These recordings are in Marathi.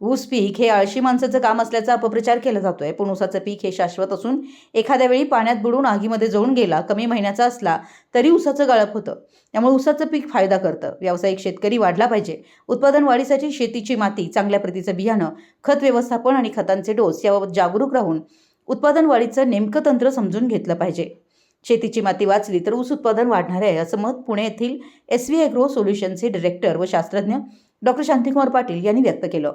ऊस पीक हे आळशी माणसाचं काम असल्याचा अपप्रचार केला जातोय. पण ऊसाचं पीक हे शाश्वत असून एखाद्या वेळी पाण्यात बुडून आगीमध्ये जळून गेला कमी महिन्याचा असला तरी ऊसाचं गाळप होतं. त्यामुळे ऊसाचं पीक फायदा करतं. व्यावसायिक शेतकरी वाढला पाहिजे. उत्पादन वाढीसाठी शेतीची माती चांगल्या प्रतीचं बियाणं खत व्यवस्थापन आणि खतांचे डोस याबाबत जागरूक राहून उत्पादन वाढीचं नेमकं तंत्र समजून घेतलं पाहिजे. शेतीची माती वाचली तर ऊस उत्पादन वाढणार आहे असं मत पुणे येथील एस व्ही ॲग्रो सोल्युशनचे डिरेक्टर व शास्त्रज्ञ डॉक्टर शांतिकुमार पाटील यांनी व्यक्त केलं.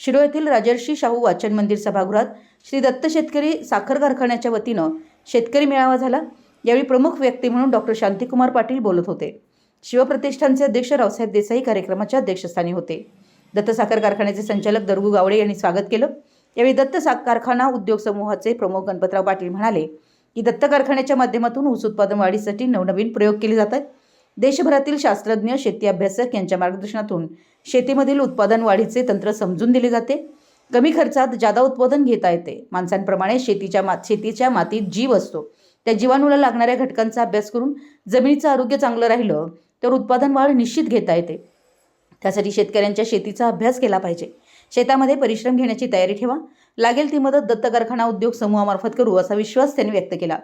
शिरो येथील राजर्षी शाहू वाचन मंदिर सभागृहात श्री दत्त शेतकरी साखर कारखान्याच्या वतीनं शेतकरी मेळावा झाला. यावेळी प्रमुख व्यक्ती म्हणून डॉक्टर शांतिकुमार पाटील बोलत होते. शिवप्रतिष्ठानचे अध्यक्ष रावसाहेब देसाई कार्यक्रमाच्या अध्यक्षस्थानी होते. दत्त साखर कारखान्याचे संचालक दरगू गावडे यांनी स्वागत केलं. यावेळी दत्त सा कारखाना उद्योग समूहाचे प्रमुख गणपतराव पाटील म्हणाले की दत्त कारखान्याच्या माध्यमातून ऊस उत्पादन वाढीसाठी नवनवीन प्रयोग केले जातात. देशभरातील शास्त्रज्ञ शेती अभ्यासक यांच्या मार्गदर्शनातून शेतीमधील उत्पादन वाढीचे तंत्र समजून दिले जाते. कमी खर्चात जादा उत्पादन घेता येते माणसांप्रमाणे शेतीच्या मा शेतीच्या मातीत जीव असतो. त्या जीवाणूला लागणाऱ्या घटकांचा अभ्यास करून जमिनीचं आरोग्य चांगलं राहिलं तर उत्पादन वाढ निश्चित घेता येते. त्यासाठी शेतकऱ्यांच्या शेतीचा अभ्यास केला पाहिजे. शेतामध्ये परिश्रम घेण्याची तयारी ठेवा. लागेल ती मदत दत्त कारखाना उद्योग समूहामार्फत करू असा विश्वास त्यांनी व्यक्त केला.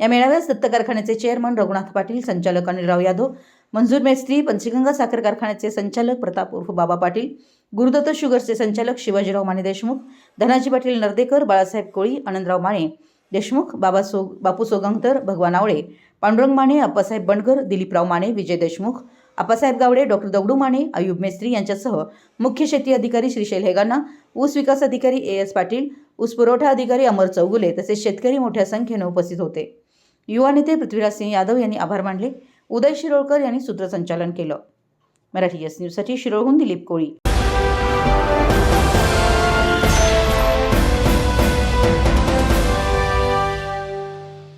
या मेळाव्यास दत्त कारखान्याचे चेअरमन रघुनाथ पाटील संचालक अनिलराव यादव मंजूर मेस्त्री पंचगंगा साखर कारखान्याचे संचालक प्रताप उर्फ बाबा पाटील गुरुदत्त शुगर्सचे संचालक शिवाजीराव माने देशमुख धनाजी पाटील नर्देकर बाळासाहेब कोळी आनंदराव माने देशमुख बाबा सो बापू सोगंगतर भगवान आवळे पांडुरंग माने अप्पासाहेब बंडगर दिलीपराव माने विजय देशमुख आप्पासाहेब गावडे डॉक्टर दगडू माने अयुब मेस्त्री यांच्यासह मुख्य शेती अधिकारी श्रीशैल हेगांना ऊस विकास अधिकारी ए एस पाटील ऊस पुरवठा अधिकारी अमर चौगुले तसेच शेतकरी मोठ्या संख्येने उपस्थित होते. युवा नेते पृथ्वीराज सिंह यादव यांनी आभार मानले. उदय शिरोळकर यांनी सूत्रसंचालन केलं. मराठी एस न्यूजसाठी शिरोळहून दिलीप कोळी.